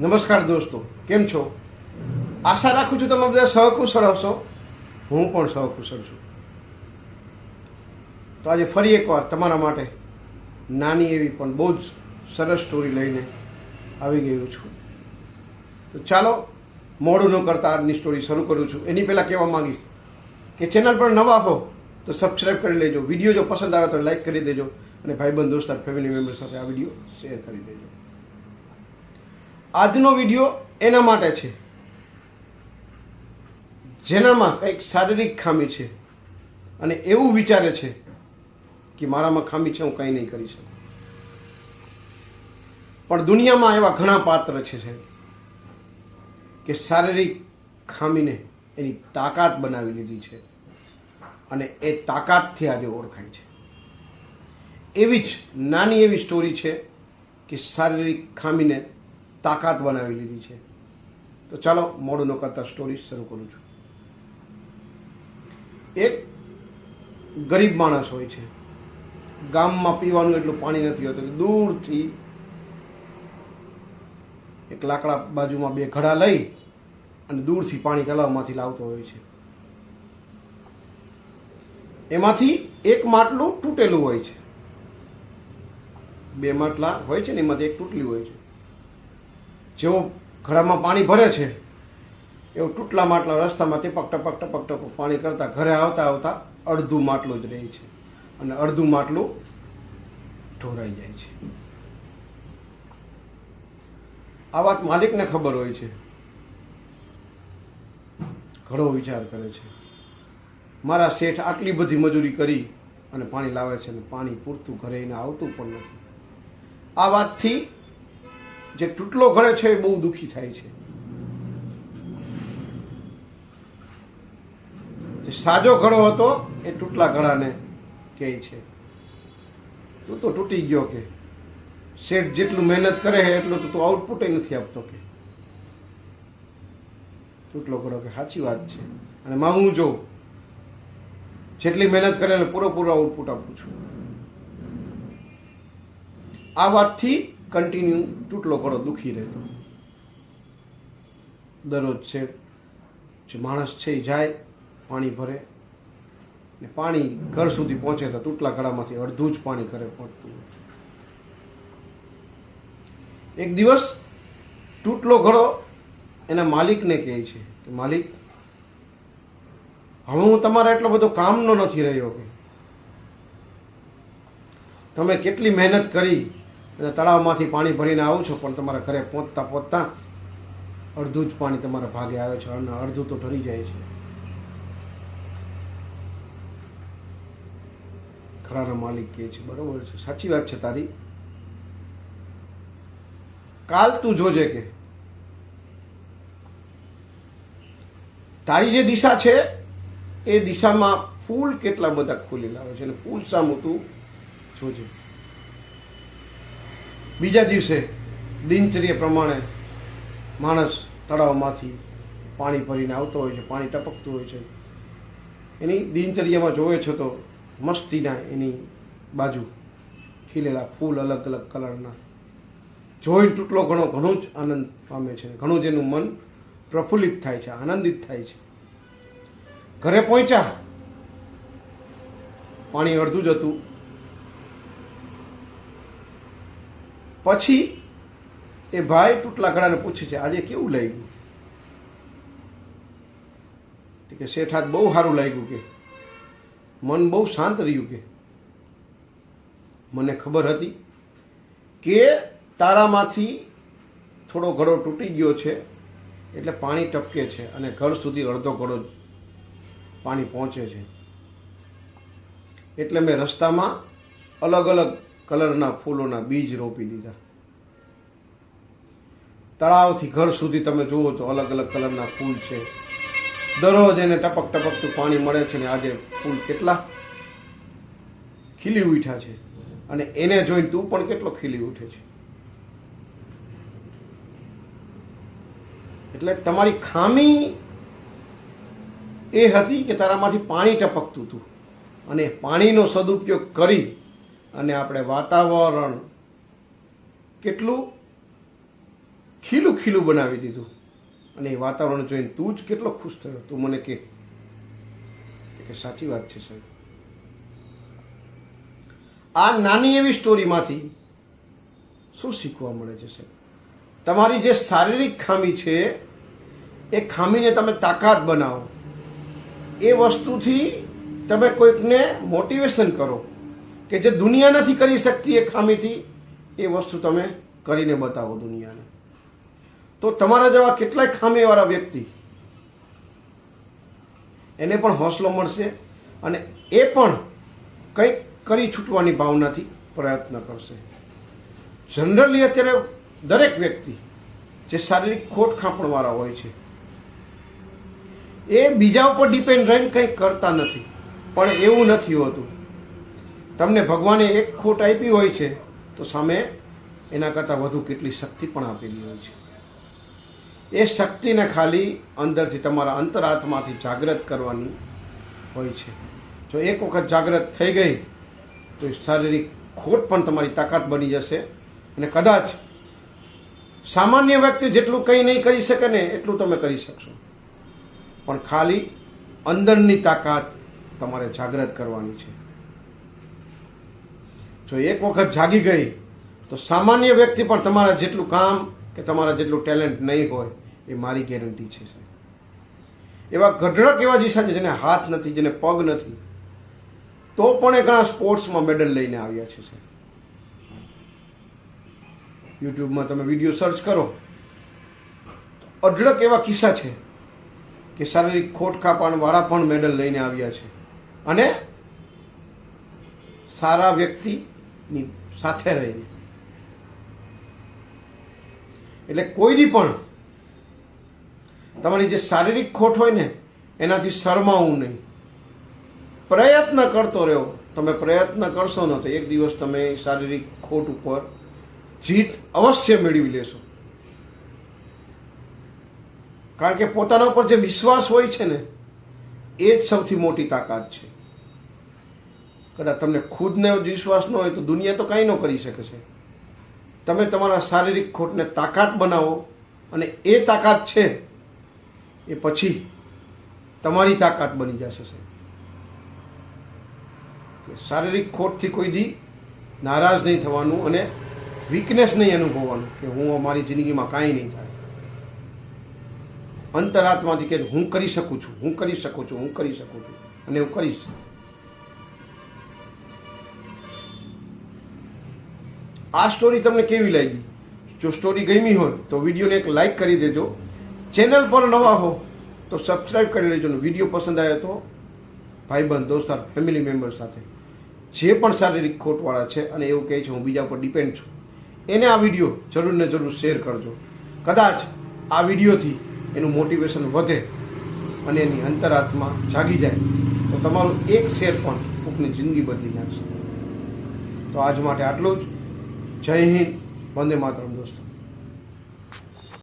નમસ્કાર દોસ્તો, કેમ છો? આશા રાખું છું તમે બધા સહકુશળ હશો. હું પણ સહકુશળ છું. તો આજે ફરી એકવાર તમારા માટે નાની એવી પણ બહુ જ સરસ સ્ટોરી લઈને આવી ગયો છું. તો ચાલો, મોડું ન કરતા આજની સ્ટોરી શરૂ કરું છું. એની પહેલાં કહેવા માંગીશ કે ચેનલ પર નવા હો તો સબસ્ક્રાઈબ કરી લેજો. વીડિયો જો પસંદ આવે તો લાઈક કરી દેજો અને ભાઈબંધ દોસ્તાર ફેમિલી મેમ્બર સાથે આ વીડિયો શેર કરી દેજો. આજનો વીડિયો એના માટે છે. જેનામાં કંઈક શારીરિક ખામી છે. અને એવું વિચારે છે કે મારામાં ખામી છે, હું કંઈ નહીં કરી શકું. પણ દુનિયામાં એવા ઘણા પાત્ર છે કે શારીરિક ખામીને એની તાકાત બનાવી લીધી છે. અને એ તાકાતથી આજે ઓળખાય છે. એવી જ નાની એવી સ્ટોરી છે કે શારીરિક ખામીને તાકાત બનાવી લીધી છે. તો ચાલો મોડું ન કરતા સ્ટોરી શરૂ કરું છું. એક ગરીબ માણસ હોય છે. ગામમાં પીવાનું એટલું પાણી નથી હોતું દૂરથી એક લાકડા બાજુમાં બે ઘડા લઈ અને દૂરથી પાણી તલાવમાંથી લાવતો હોય છે. એમાંથી એક માટલું તૂટેલું હોય છે. બે માટલા હોય છે ને એમાંથી એક તૂટલું હોય છે. જેવો ઘડામાં પાણી ભરે છે એવું તૂટલા માટલા રસ્તામાં ટપક ટપક ટપક ટપક પાણી કરતાં ઘરે આવતા આવતા અડધું માટલું જ રહે છે અને અડધું માટલું ઢોરાઈ જાય છે. આ વાત માલિકને ખબર હોય છે. ઘણો વિચાર કરે છે. મારા શેઠ આટલી બધી મજૂરી કરી અને પાણી લાવે છે અને પાણી પૂરતું ઘરે એને આવતું પણ નથી. આ વાતથી જે તૂટલો ઘડે છે એ બહુ દુઃખી થાય છે. જે સાજો ઘડો હતો એ તૂટલા ઘડાને કહે છે. તું તો તૂટી ગયો કે. શેઠ જેટલું મહેનત કરે છે એટલું તો તું આઉટપુટ નથી આપતો કે. તૂટલો ઘડો કે સાચી વાત છે. અને માં હું જોઉં. જેટલી મહેનત કરે એટલે પૂરેપૂરો આઉટપુટ આપું છું. આ વાતથી કન્ટિન્યુ તૂટલો ઘડો દુઃખી રહેતો. દરરોજ છે, જે માણસ છે એ જાય, પાણી ભરે. ને પાણી ઘર સુધી પહોંચે તો તૂટલા ઘડામાંથી અડધું જ પાણી ઘરે પહોંચતું એક દિવસ તૂટલો ઘડો એના માલિકને કહે છે કે, માલિક, હવે હું તમારા એટલો બધો કામનો નથી રહ્યો કે. તમે કેટલી મહેનત કરી તળાવમાંથી પાણી ભરીને આવો છો, પણ તમારા ઘરે પહોંચતા પહોંચતા અડધું જ પાણી તમારા ભાગે આવે છે અને અડધું તો ઠરી જાય છે. ખરાના માલિક કહે છે, બરોબર છે, સાચી વાત છે તારી. કાલ તું જોજે કે, તારી જે દિશા છે, એ દિશામાં ફૂલ કેટલા બધા ખુલેલા આવે છે અને ફૂલ સામું તું જોજે. બીજા દિવસે દિનચર્યા પ્રમાણે માણસ તળાવમાંથી પાણી ભરીને આવતો હોય છે, પાણી ટપકતું હોય છે. એની દિનચર્યામાં જોવે છે તો મસ્તીના એની બાજુ ખીલેલા ફૂલ અલગ અલગ કલરના જોઈને તૂટલો ઘણો, ઘણું જ આનંદ પામે છે. ઘણું જ એનું મન પ્રફુલ્લિત થાય છે, આનંદિત થાય છે. ઘરે પહોંચ્યા. પાણી અડધું જ હતું. પછી એ ભાઈ તૂટલા ઘડાને પૂછે છે, આજે કેવું લાગ્યું? કે, શેઠ, આજ બહુ સારું લાગ્યું કે. મન બહુ શાંત રહ્યું કે. મને ખબર હતી કે તારામાંથી થોડો ઘડો તૂટી ગયો છે, એટલે પાણી ટપકે છે અને ઘર સુધી અડધો ઘડો પાણી પહોંચે છે. એટલે મેં રસ્તામાં અલગ અલગ કલરના ફૂલોના બીજ રોપી દીધા. તળાવથી ઘર સુધી તમે જુઓ તો અલગ અલગ કલરના ફૂલ છે. દરરોજ એને ટપક ટપકતું પાણી મળે છે ને આજે ફૂલ કેટલા? ખીલી ઉઠ્યા છે. અને એને જોઈને તું પણ કેટલો ખીલી ઉઠે છે. એટલે તમારી ખામી એ હતી કે તારામાંથી પાણી ટપકતું હતું. અને પાણીનો સદુપયોગ કરી અને આપણે વાતાવરણ કેટલું ખીલું ખીલું બનાવી દીધું. અને એ વાતાવરણ જોઈને તું જ કેટલો ખુશ થયો. તું મને કે સાચી વાત છે સાહેબ. આ નાની એવી સ્ટોરીમાંથી શું શીખવા મળે છે સાહેબ? તમારી જે શારીરિક ખામી છે, એ ખામીને તમે તાકાત બનાવો. એ વસ્તુથી તમે કોઈકને મોટિવેશન કરો. કે જે દુનિયા નથી કરી શકતી એ ખામીથી એ વસ્તુ તમે કરીને બતાવો દુનિયાને. તો તમારા જેવા કેટલાય ખામીવાળા વ્યક્તિ એને પણ હોંસલો મળશે અને એ પણ કંઈક કરી છૂટવાની ભાવનાથી પ્રયત્ન કરશે. જનરલી અત્યારે દરેક વ્યક્તિ જે શારીરિક ખોટ ખાંપણવાળા હોય છે, એ બીજા ઉપર ડિપેન્ડ રહીને કંઈક કરતા નથી. પણ એવું નથી હોતું. તમને ભગવાને એક ખોટ આપી હોય છે, તો સામે એના કરતાં વધુ કેટલી શક્તિ પણ આપેલી હોય છે. એ શક્તિને ખાલી અંદરથી તમારા અંતરાત્માથી જાગૃત કરવાની હોય છે. જો એક વખત જાગૃત થઈ ગઈ, તો એ શારીરિક ખોટ પણ તમારી તાકાત બની જશે અને કદાચ સામાન્ય વ્યક્તિ જેટલું કંઈ નહીં કરી શકે ને એટલું તમે કરી શકશો. પણ ખાલી અંદરની તાકાત તમારે જાગૃત કરવાની છે. જો એક વખત જાગી ગઈ, તો સામાન્ય વ્યક્તિ પણ તમારા જેટલું કામ કે તમારા જેટલું ટેલેન્ટ નહીં હોય, એ મારી ગેરંટી છે એવા ગઢડક એવા દિશા છે જેને હાથ નથી, જેને પગ નથી, તો પણ એ ઘણા સ્પોર્ટ્સમાં મેડલ લઈને આવ્યા છે, સાહેબ. યુટ્યુબમાં તમે વીડિયો સર્ચ કરો અઢળક એવા કિસ્સા છે કે શારીરિક ખોટ કાપણવાળા પણ મેડલ લઈને આવ્યા છે. અને સારા વ્યક્તિની સાથે રહીને. એટલે કોઈની પણ તમારી જે શારીરિક ખોટ હોય ને, એનાથી શરમાવું નહીં. પ્રયત્ન કરતો રહ્યો. તમે પ્રયત્ન કરશો ને તો એક દિવસ તમે શારીરિક ખોટ ઉપર જીત અવશ્ય મેળવી લેશો. કારણ કે પોતાના ઉપર જે વિશ્વાસ હોય છે ને, એ જ સૌથી મોટી તાકાત છે. કદાચ તમને ખુદને વિશ્વાસ ન હોય તો દુનિયા તો કાંઈ ન કરી શકે છે. તમે તમારા શારીરિક ખોટને તાકાત બનાવો અને એ તાકાત છે એ પછી તમારી તાકાત બની જશે સાહેબ. શારીરિક ખોટથી કોઈ દી નારાજ નહીં થવાનું અને વીકનેસ નહીં અનુભવવાનું કે હું મારી જિંદગીમાં કાંઈ નહીં થાય. અંતરાત્માથી કે હું કરી શકું છું, હું કરી શકું છું, હું કરી શકું છું અને હું કરીશ. આ સ્ટોરી તમને કેવી લાગી? જો સ્ટોરી ગમી હોય, તો વિડીયોને એક લાઈક કરી દેજો. ચેનલ પર નવા હો, તો સબસ્ક્રાઈબ કરી લેજો વીડિયો પસંદ આવ્યો તો ભાઈબંધ દોસ્તાર ફેમિલી મેમ્બર સાથે જે પણ શારીરિક ખોટવાળા છે અને એવું કહે છે, હું બીજા પર ડિપેન્ડ છું, એને આ વીડિયો જરૂર ને જરૂર શેર કરજો. કદાચ આ વિડીયોથી એનું મોટિવેશન વધે અને એની અંતરાત્મા જાગી જાય. તો તમારું એક શેર પણ કોકની જિંદગી બદલી નાખશે. તો આજ માટે આટલું જ. જય હિન્દ વંદે માતરમ.